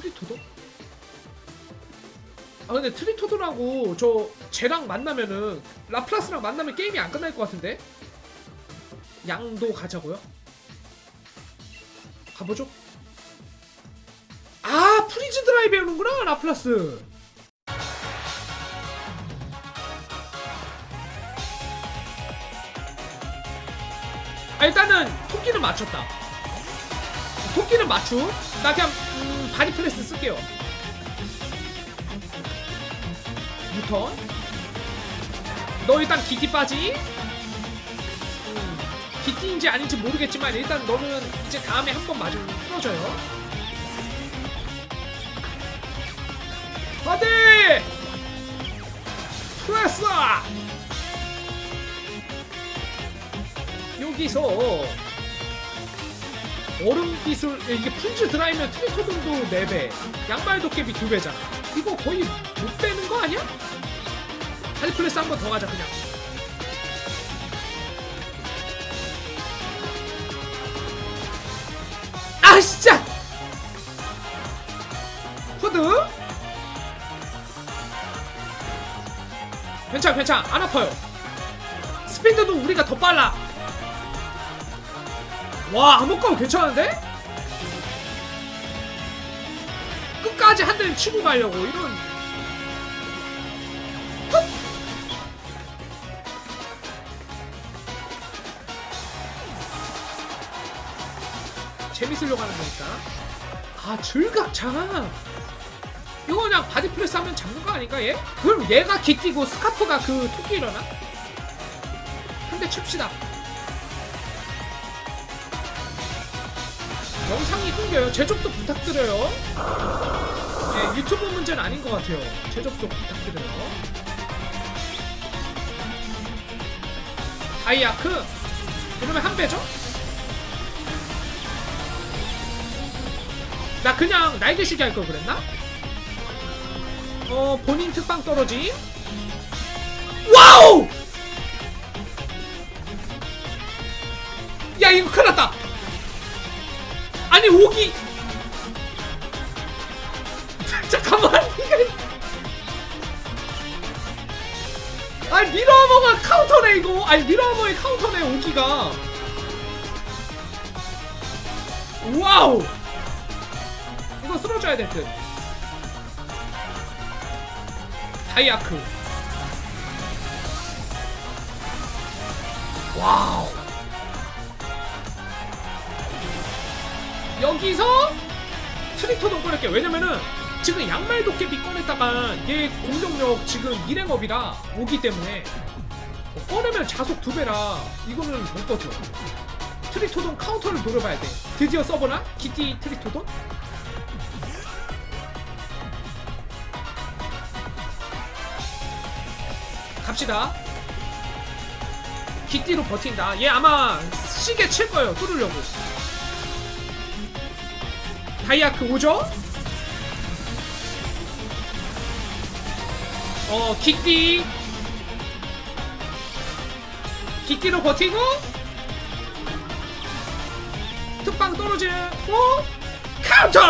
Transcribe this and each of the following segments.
트리토도? 아 근데 트리토도라고 저 쟤랑 만나면은 라플라스랑 만나면 게임이 안 끝날 것 같은데? 양도 가자고요? 가보죠. 아 프리즈 드라이브 배우는구나 라플라스. 아, 일단은 토끼는 맞췄다. 토끼는 맞춤. 나 그냥 음, 바디 프레스 쓸게요. 유턴. 너 일단 기티 빠지. 음, 기티인지 아닌지 모르겠지만 일단 너는 이제 다음에 한 번 맞으면 풀어져요. 바디 프레스. 여기서 얼음 기술 이게 프리즈 드라이면 트리토돈도 4배 양말 도깨비 2배잖아. 이거 거의 못 빼는 거 아니야? 하이플레스 한 번 더 가자 그냥. 아 진짜! 후드? 괜찮아 괜찮아. 안 아파요. 스피드도 우리가 더 빨라 와 암흑가우 괜찮은데? 끝까지 한 대는 치고 가려고 이런 헛! 재밌으려고 하는 거니까 아 즐각차 이거 그냥 바디 프레스 하면 잡는 거 아닌가 얘? 그럼 얘가 기끼고 스카프가 그 토끼 일어나? 한 대 칩시다 영상이 끊겨요. 재접속 부탁드려요. 네, 유튜브 문제는 아닌 것 같아요. 재접속 부탁드려요. 다이아크 그러면 한 배죠? 나 그냥 날개쉬기 할 걸 그랬나? 어 본인 특방 떨어짐 와우! 야 이거 큰일 났다 아니 오기. 잠깐만. 아니 미러아머가 카운터네 이거. 아니 미러아머의 카운터네 오기가. 와우. 이거 쓰러져야 될듯. 다이아크. 와우 여기서 트리토 돈 꺼낼게. 왜냐면은 지금 양말 도깨비 꺼냈다가 얘 공격력 지금 1행업이라 오기 때문에 어, 꺼내면 자속 두 배라 이거는 못 버텨. 트리토돈 카운터를 노려봐야 돼. 드디어 써보나? 기티 트리토돈? 갑시다. 기띠로 버틴다. 얘 아마 시계 칠 거예요. 뚫으려고 다이아크 오죠? 어, 기띠. 기띠로 버티고. 특방 떨어지고. 카운터!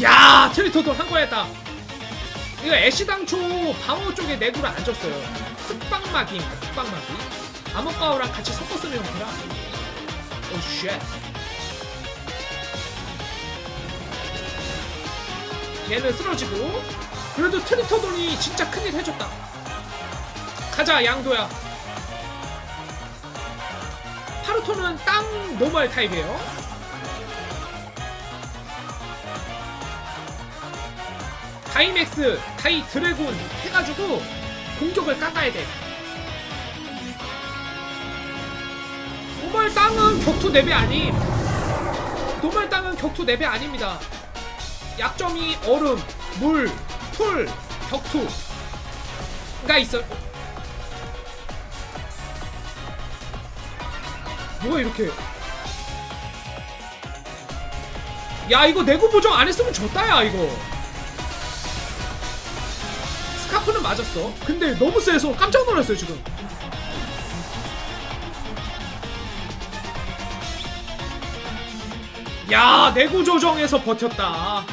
야 트리토도 한거 했다. 이거 애쉬 당초 방어 쪽에 내구를 안 줬어요. 특방막이입니다. 특방막이. 암흑가오랑 같이 섞어 쓰는 형태라. 오 쉣. 얘는 쓰러지고 그래도 트리토돈이 진짜 큰일 해줬다. 가자 양도야. 파루토는 땅 노멀 타입이에요. 다이맥스, 다이 드래곤 해가지고 공격을 깎아야 돼. 노멀 땅은 격투 4배 아님. 노멀 땅은 격투 4배 아닙니다. 약점이 얼음, 물, 풀, 격투가 있어. 뭐야 이렇게? 야 이거 내구 보정 안 했으면 졌다야 이거. 스카프는 맞았어. 근데 너무 세서 깜짝 놀랐어요 지금. 야 내구 조정에서 버텼다.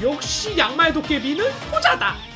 역시 양말 도깨비는 효자다.